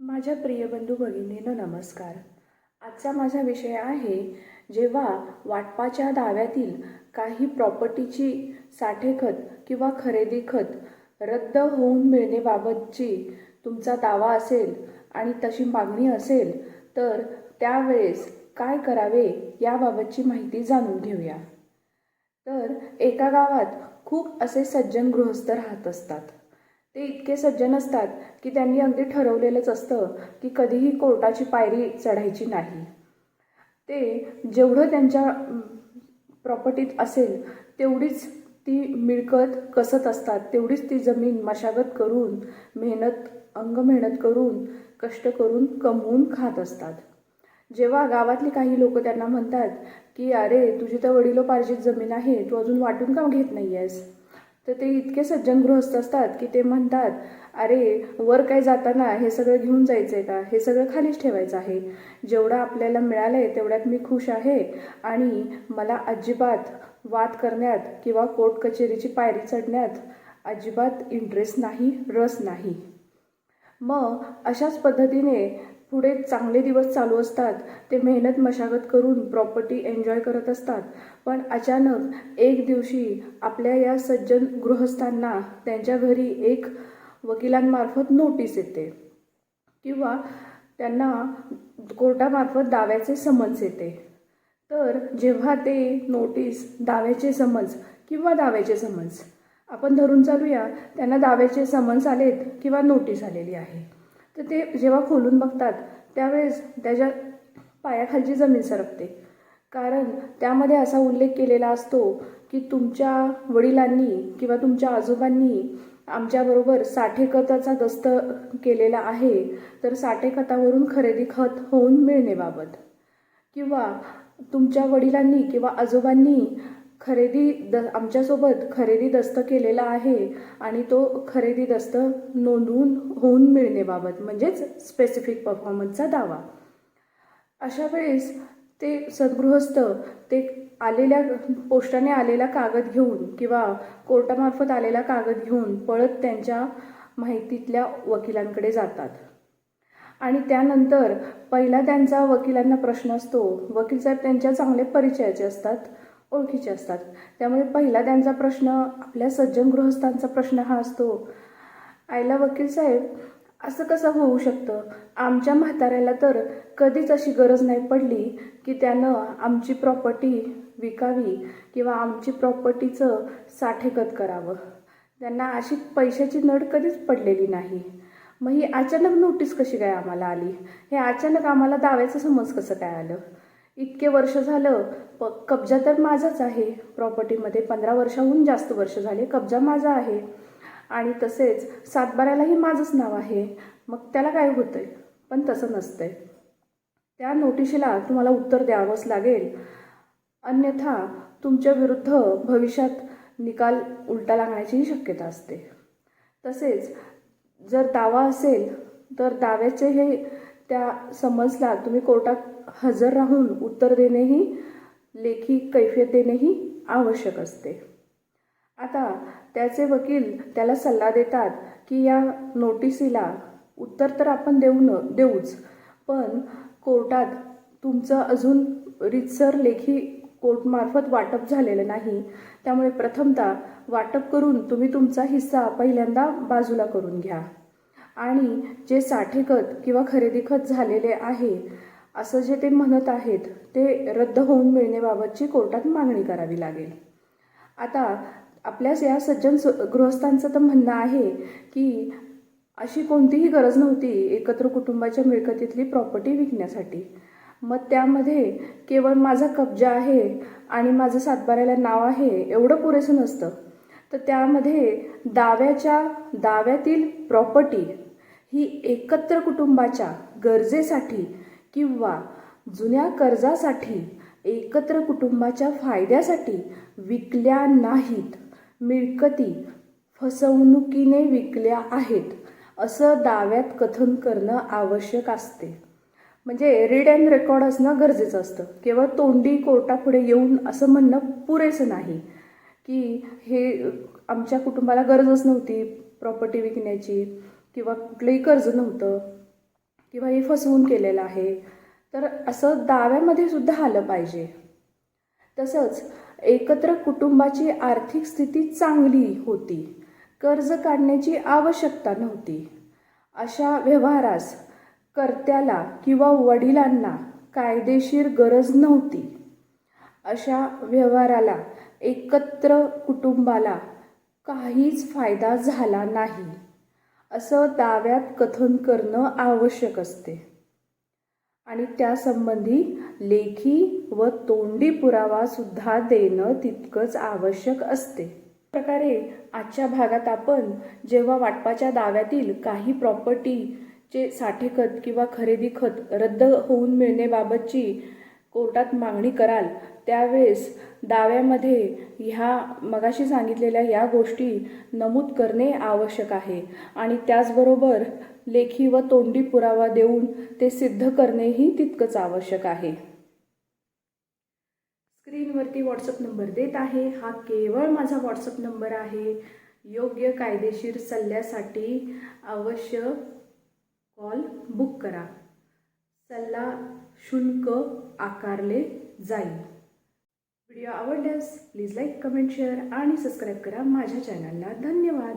माझ्या प्रिय बंधू भगिनींनो नमस्कार. आजचा माझा विषय आहे जेव्हा वाटपाच्या दाव्यातील काही प्रॉपर्टीची साठेखत किंवा खरेदी खत रद्द होऊन मिळणेबाबतची तुमचा दावा असेल आणि तशी मागणी असेल तर त्यावेळेस काय करावे याबाबतची माहिती जाणून घेऊया. तर एका गावात खूप असे सज्जन गृहस्थ राहत असतात. ते इतके सज्जन असतात की त्यांनी अगदी ठरवलेलंच असतं की कधीही कोर्टाची पायरी चढायची नाही. ते जेवढं त्यांच्या प्रॉपर्टीत असेल तेवढीच ती मिळकत कसत असतात तेवढीच ती जमीन मशागत करून मेहनत अंग मेहनत करून कष्ट करून कमवून खात असतात. जेव्हा गावातली काही लोक त्यांना म्हणतात की अरे तुझी तर वडिलोपार्जित जमीन आहे तू अजून वाटून का घेत नाही आहेस तर ते इतके सज्जन गृहस्थ असतात की ते म्हणतात अरे वर काय जाताना हे सगळं घेऊन जायचं आहे का? हे सगळं खालीच ठेवायचं आहे. जेवढं आपल्याला मिळालं आहे तेवढ्यात मी खुश आहे आणि मला अजिबात वाद करण्यात किंवा कोर्ट कचेरीची पायरी चढण्यात अजिबात इंटरेस्ट नाही रस नाही. मग अशाच पद्धतीने पुढे चांगले दिवस चालू असतात ते मेहनत मशागत करून प्रॉपर्टी एन्जॉय करत असतात. पण अचानक एक दिवशी आपल्या या सज्जन गृहस्थांना त्यांच्या घरी एक वकिलांमार्फत नोटीस येते किंवा त्यांना कोर्टामार्फत दाव्याचे समन्स येते. तर जेव्हा ते नोटीस दाव्याचे समन्स किंवा दाव्याचे समन्स आपण धरून चालूया त्यांना दाव्याचे समन्स आलेत किंवा नोटीस आलेली आहे. तर ते जेव्हा खोलून बघतात त्यावेळेस त्याच्या पायाखालची जमीन सरकते. कारण त्यामध्ये असा उल्लेख केलेला असतो की तुमच्या वडिलांनी किंवा तुमच्या आजोबांनी आमच्याबरोबर साठेखताचा दस्त केलेला आहे तर साठेखतावरून खरेदी खत होऊन मिळणेबाबत किंवा तुमच्या वडिलांनी किंवा आजोबांनी खरेदी द आमच्यासोबत खरेदी दस्त केलेला आहे आणि तो खरेदी दस्त नोंदवून होऊन मिळणेबाबत म्हणजेच स्पेसिफिक परफॉर्मन्सचा दावा. अशा वेळेस ते सद्गृहस्थ ते आलेल्या पोस्टाने आलेला कागद घेऊन किंवा कोर्टामार्फत आलेला कागद घेऊन पळत त्यांच्या माहितीतल्या वकिलांकडे जातात. आणि त्यानंतर पहिला त्यांचा वकिलांना प्रश्न असतो वकील साहेब त्यांच्या चांगले परिचयाचे असतात ओळखीचे असतात. त्यामुळे पहिला त्यांचा प्रश्न आपल्या सज्जन गृहस्थांचा प्रश्न हा असतो आईला वकील साहेब असं कसं होऊ शकतं? आमच्या म्हाताऱ्याला तर कधीच अशी गरज नाही पडली की त्यानं आमची प्रॉपर्टी विकावी किंवा आमची प्रॉपर्टीचं साठेकत करावं. त्यांना अशी पैशाची नड कधीच पडलेली नाही. मग ही अचानक नोटीस कशी काय आम्हाला आली? हे अचानक आम्हाला दाव्याचं समज कसं काय आलं? इतके वर्ष झालं प कब्जा तर माझाच आहे. प्रॉपर्टीमध्ये पंधरा वर्षाहून जास्त वर्ष झाले कब्जा माझा आहे. आणि तसेच सातबाऱ्यालाही माझंच नाव आहे. मग त्याला काय होतं आहे पण तसं नसतं आहे त्या नोटिशीला तुम्हाला उत्तर द्यावंच लागेल. अन्यथा तुमच्या विरुद्ध भविष्यात निकाल उलटा लागण्याचीही शक्यता असते. तसेच जर दावा असेल तर दाव्याचे हे त्या समजला तुम्ही कोर्टात हजर राहून उत्तर देणेही लेखी कैफियत देणेही आवश्यक असते. आता त्याचे वकील त्याला सल्ला देतात की या नोटिसीला उत्तर तर आपण देऊ न देऊच पण कोर्टात तुमचं अजून रितसर लेखी कोर्टमार्फत वाटप झालेलं नाही. त्यामुळे प्रथमतः वाटप करून तुम्ही तुमचा हिस्सा पहिल्यांदा बाजूला करून घ्या. आणि जे साठेखत किंवा खरेदी खत झालेले आहे असं जे ते म्हणत आहेत ते रद्द होऊन मिळण्याबाबतची कोर्टात मागणी करावी लागेल. आता आपल्याच या सज्जन गृहस्थांचं तर म्हणणं आहे की अशी कोणतीही गरज नव्हती एकत्र कुटुंबाच्या मिळकतीतली प्रॉपर्टी विकण्यासाठी. मग त्यामध्ये केवळ माझा कब्जा आहे आणि माझं सातबाऱ्याला नाव आहे एवढं पुरेसं नसतं. तर त्यामध्ये दाव्याच्या दाव्यातील प्रॉपर्टी ही एकत्र कुटुंबाच्या गरजेसाठी किंवा जुन्या कर्जासाठी एकत्र कुटुंबाच्या फायद्यासाठी विकल्या नाहीत. मिळकती फसवणुकीने विकल्या आहेत असं दाव्यात कथन करणं आवश्यक असते. म्हणजे रीड अँड रेकॉर्ड असणं गरजेचं असतं. केवळ तोंडी कोर्टापुढे येऊन असं म्हणणं पुरेसं नाही. की हे आमच्या कुटुंबाला गरजच नव्हती प्रॉपर्टी विकण्याची. किंवा कुठलंही कर्ज नव्हतं किंवा हे फसवून केलेलं आहे तर असं दाव्यामध्ये सुद्धा आलं पाहिजे. तसंच एकत्र कुटुंबाची आर्थिक स्थिती चांगली होती कर्ज काढण्याची आवश्यकता नव्हती. अशा व्यवहारास कर्त्याला किंवा वडिलांना कायदेशीर गरज नव्हती. अशा व्यवहाराला एकत्र कुटुंबाला काहीच फायदा झाला नाही. असं दाव्यात कथन करणं आवश्यक असते. आणि त्यासंबंधी लेखी व तोंडी पुरावा सुद्धा देणं तितकंच आवश्यक असते. प्रकारे आजच्या भागात आपण जेव्हा वाटपाच्या दाव्यातील काही प्रॉपर्टीचे साठेखत किंवा खरेदी खत रद्द होऊन मिळण्याबाबतची कोर्टात मागणी कराल त्यावेळेस दाव्यामध्ये ह्या मगाशी सांगितलेल्या या गोष्टी नमूद करणे आवश्यक आहे. आणि त्याचबरोबर लेखी व तोंडी पुरावा देऊन ते सिद्ध करणेही तितकंच आवश्यक आहे. स्क्रीनवरती व्हॉट्सअप नंबर देत आहे. हा केवळ माझा व्हॉट्सअप नंबर आहे. योग्य कायदेशीर सल्ल्यासाठी अवश्य कॉल बुक करा. सल्ला शुल्क आकारले जाईल. व्हिडिओ आवडल्यास प्लीज लाईक कमेंट शेअर आणि सबस्क्राईब करा माझ्या चॅनलला. धन्यवाद.